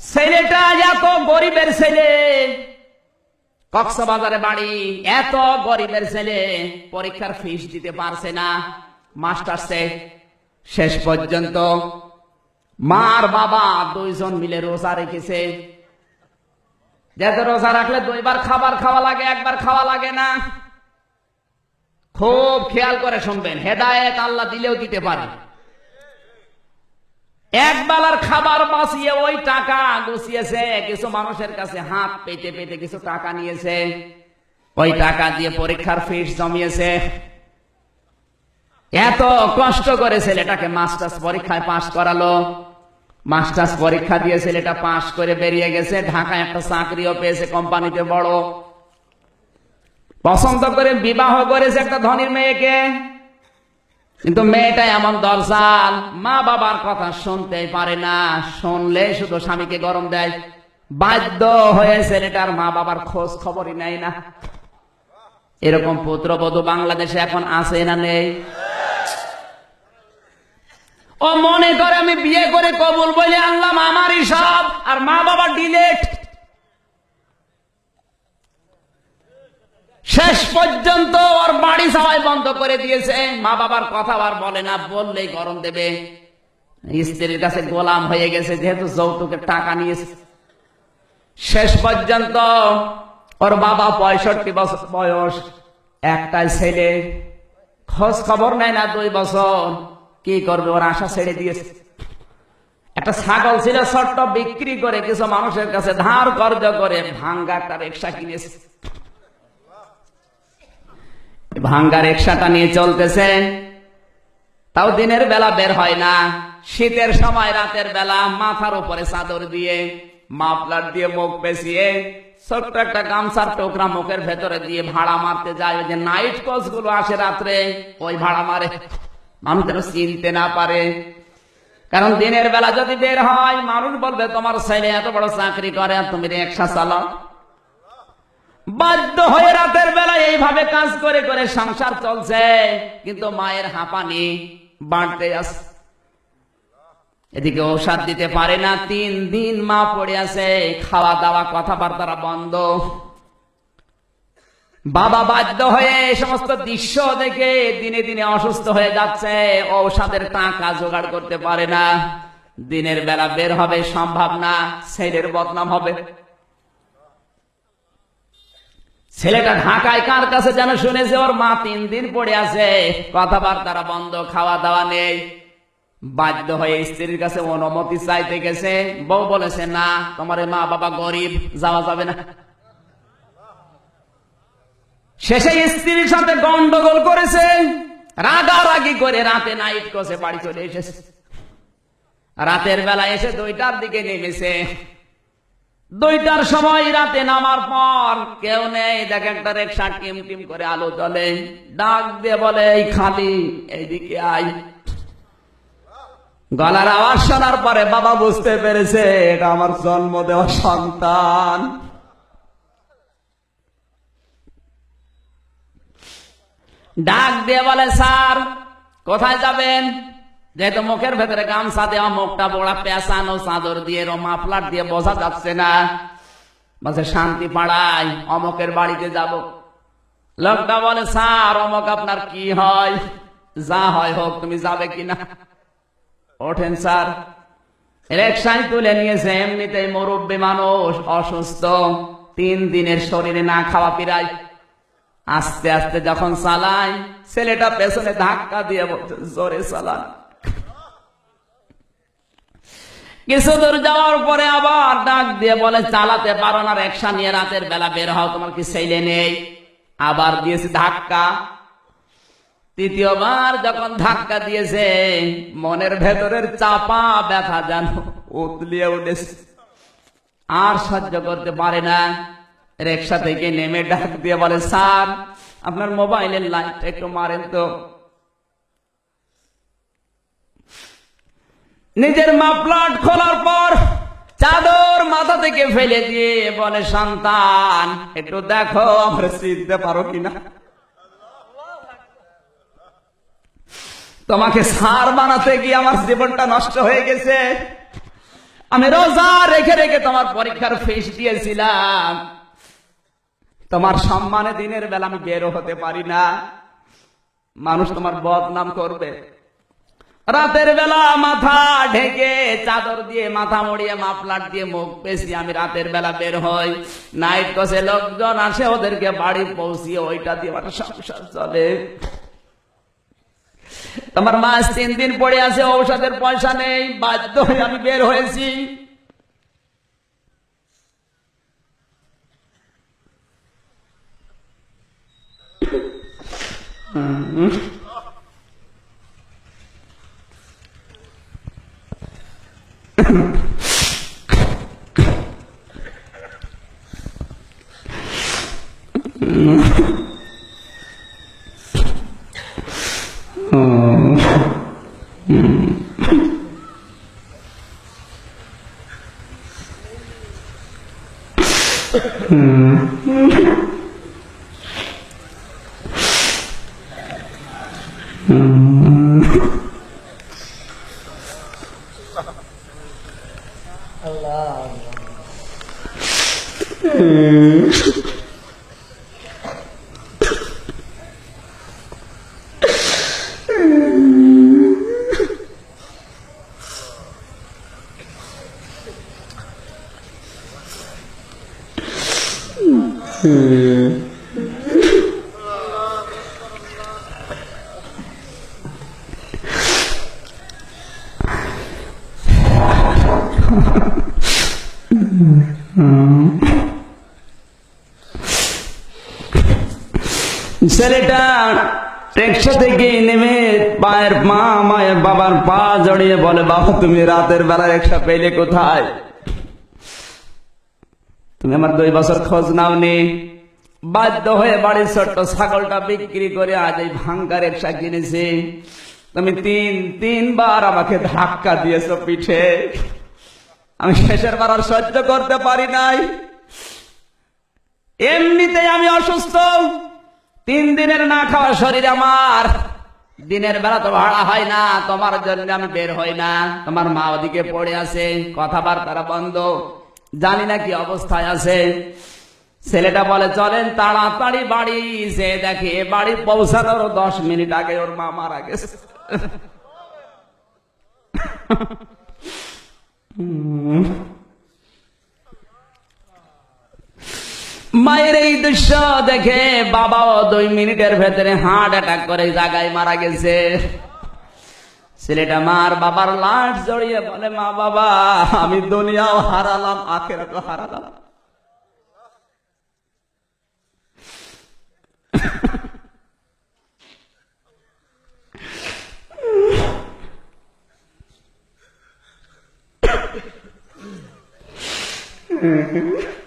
ছেলেটা এত গরিবের ছেলে। কক্সবাজারে বাড়ি, এত গরিবের ছেলে। পরীক্ষার ফিস দিতে পারছে না। মাস্টার্সে শেষ পর্যন্ত মার বাবা দুইজন মিলে রোজা রেখেছে। যেহেতু রোজা রাখলে দুইবার খাবার খাওয়া লাগে, একবার খাওয়া লাগে না। খুব খেয়াল করে শুনবেন, হেদায়েত আল্লাহ দিলেও দিতে পারে। এক বেলার খাবার বাঁচিয়ে ওই টাকা গুছিয়েছে, কিছু মানুষের কাছে হাত পেতে পেতে কিছু টাকা নিয়েছে। ওই টাকা দিয়ে পরীক্ষার ফিস জমিয়েছে। এত কষ্ট করে ছেলেটাকে মাস্টার্স পরীক্ষায় পাশ করালো। মাস্টার্স পরীক্ষা দিয়ে ছেলেটা পাশ করে বেরিয়ে গেছে। ঢাকায় একটা চাকরিও পেয়েছে কোম্পানিতে বড়। পছন্দ করে বিবাহ করেছে একটা ধনীর মেয়েকে। কিন্তু মেয়েটা এমন দরজাল। মা বাবার কথা শুনতেই পারে না। শুনলে শুধু স্বামীকে গরম দেয়। বাধ্য হয়ে ছেলেটার মা বাবার খোঁজ খবরই নেয় না। এরকম পুত্রবধূ বাংলাদেশে এখন আছে না নেই? ও মনে করে আমি বিয়ে করে কবুল বলে আনলাম আমারই সব। আর মা বাবা ডিলেট। শেষ পর্যন্ত ওর বাড়ি সবাই বন্ধ করে দিয়েছে। মা বাবার কথা আর বলে না বললেই গরম দেবে। স্ত্রীর কাছে গোলাম হয়ে গেছে যেহেতু যৌতুকের টাকা নিয়েছে শেষ পর্যন্ত ওর বাবা পঁয়ষট্টি বছর বয়স। একটা ছেলে। খোঁজ খবর নেয় না দুই বছর। কি করবে? ওর আশা ছেড়ে দিয়েছে। একটা ছাগল ছিল ছোট্ট বিক্রি করে কিছু মানুষের কাছে ধার কর্জ করে ভাঙ্গা একটা রিক্সা কিনেছে। ভাঙ্গা রিক্সাটা নিয়ে চলতেছে। তাও দিনের বেলা বের হয় না। শীতের সময়, রাতের বেলা মাথার উপরে চাদর দিয়ে, মাফলার দিয়ে মুখ পেঁচিয়ে, ছোট্ট একটা গামছার টোকরা মুখের ভেতরে দিয়ে ভাড়া মারতে যায়। ওই যে নাইট কোচগুলো আসে রাত্রে, ওই ভাড়া মারে। মানুষ যেন চিনতে না পারে। কারণ দিনের বেলা যদি বের হয়, মানুষ বলবে, তোমার ছেলে এত বড় চাকরি করে তুমি রিক্সা চালাও। বাধ্য হয়ে রাতের বেলা এইভাবে কাজ করে করে সংসার চলছে, কিন্তু মায়ের হাঁপানি বাড়তে আছে এদিকে ঔষধ দিতে পারে না, তিন দিন মা পড়ে আছে খাওয়া দাওয়া কথাবার্তা বন্ধ। বাবা বাধ্য হয়ে সমস্ত দৃশ্য দেখে দিনে দিনে অসুস্থ হয়ে যাচ্ছে, ঔষধের টাকা জোগাড় করতে পারে না। দিনের বেলা বের হবে সম্ভব না ছেলের বদনাম হবে। ছেলেটা ঢাকায় কার কাছে যেন শুনেছে, ওর মা তিন দিন পড়ে আছে, কথাবার্তা বন্ধ খাওয়া দাওয়া নেই। বাধ্য হয়ে স্ত্রীর কাছে অনুমতি চাইতে গেছে। বউ বলেছে, না, তোমার মা বাবা গরিব, যাওয়া যাবে না। শেষে স্ত্রীর সাথে গন্ডগোল করেছে, রাগারাগি করে রাতে নাইট কষে বাড়ি চলে এসেছে। রাতের বেলা এসে দুইটার দিকে নেমেছে। দুইটার সময় রাতে নামার পর কেউ নেই। দেখ একটা রেকশা টিম টিম করে আলো জ্বলে। ডাক দিয়ে বলে, এই খালি, এইদিকে আই গলার আওয়াজ শোনার পরে বাবা বুঝতে পেরেছে, এটা আমার জন্ম দেওয়া সন্তান। ডাক দিয়ে বলে, স্যার, কোথায় যাবেন? যেহেতু মুখের ভেতরে গামছা দেওয়া মুখটা বড়া পেঁচানো, চাদর দিয়ে মাফলার দিয়ে বোঝা যাচ্ছে না। বলছে, শান্তি পাড়াই, অমকের বাড়িতে যাব। লোকটা বলে, স্যার, অমক আপনার কি হয়? যা হয় হোক, তুমি যাবে কিনা? ওঠেন, স্যার। রিক্সায় তুলে নিয়েছে, এমনিতেই মুরব্বী মানুষ, অসুস্থ, তিন দিনের শরীরে না খাওয়া পিরাই আস্তে আস্তে যখন চালাই ছেলেটা পেছনে ধাক্কা দিয়ে বলছে, জোরে চালান। কিছু দূর যাওয়ার পরে আবার ডাক দিয়ে বলে, চালাতে পারো না রিক্সা নিয়ে রাতের বেলা বের হও, তোমার কি ছেলে নেই? আবার দিয়েছে ধাক্কা। তৃতীয়বার যখন ধাক্কা দিয়েছে, মনের ভেতরের চাপা ব্যথা যেন উতলিয়ে উঠেছে। আর সহ্য করতে পারে না। রিক্সা থেকে নেমে ডাক দিয়ে বলে, স্যার, আপনার মোবাইলের লাইট একটু মারেন তো। নিজের মাপলাট খোলার পর চাদর মাথা থেকে ফেলে দিয়ে বলে, সন্তান, একটু দেখো আমার চিনতে পারো কিনা? তোমাকে সার বানাতে গিয়ে আমার জীবনটা নষ্ট হয়ে গেছে। আমি রোজা রেখে রেখে তোমার পরীক্ষার ফিস দিয়েছিলাম। তোমার সম্মানে দিনের বেলা আমি বেরো হতে পারি না। মানুষ তোমার বদনাম করবে। রাতের বেলা মাথা ঢেকে চাদর দিয়ে, মাথা মড়িয়ে, মাফলার দিয়ে মুখ পেছি আমি রাতের বেলা বের হই। নাইট কসে লোকজন আসে, ওদেরকে বাড়ি পৌঁছিয়ে ওইটা দিয়ে আমার সংসার চলে। তোমার মাস তিন দিন পড়ে আছে, ঔষধের পয়সা নেই, বাধ্য হয়ে আমি বের হয়েছি। 嗯，嗯，嗯，嗯，嗯，嗯。 음. 음. 음. ছেলেটা রিক্সা থেকে নেমে পায়ের মা, মায়ের বাবার পা জড়িয়ে বলে, বাবা, তুমি রাতের বেলা রিক্সা পেলে কোথায়? তুমি আমার দুই বছর খোঁজ নাওনি। বাধ্য হয়ে বাড়ির ছোট্ট ছাগলটা বিক্রি করে আজ এই ভাঙ্গা রিক্সা কিনেছি। তুমি তিন, তিনবার আমাকে ধাক্কা দিয়েছ পিঠে। আমি শেষের বার আর সহ্য করতে পারি নাই। এমনিতেই আমি অসুস্থ। তিন দিনের না খাওয়া শরীর আমার। দিনের বেলা তো ভাড়া হয় না, তোমার জন্য আমি বের হই না। তোমার মা ওদিকে পড়ে আছে কথাবার্তা বন্ধ। জানি না কি অবস্থায় আছে। ছেলেটা বলে, চলেন তাড়াতাড়ি বাড়ি সে দেখে বাড়ি পৌঁছানোর দশ মিনিট আগে ওর মা মারা গেছে। মায়ের দৃশ্য দেখে বাবাও দুই মিনিটের ভেতরে হার্ট অ্যাটাক করে জায়গায় মারা গেছে। ছেলেটা মার বাবার লাশ জড়িয়ে বলে, মা বাবা, আমি দুনিয়াও হারালাম, আখেরাতও হারালাম।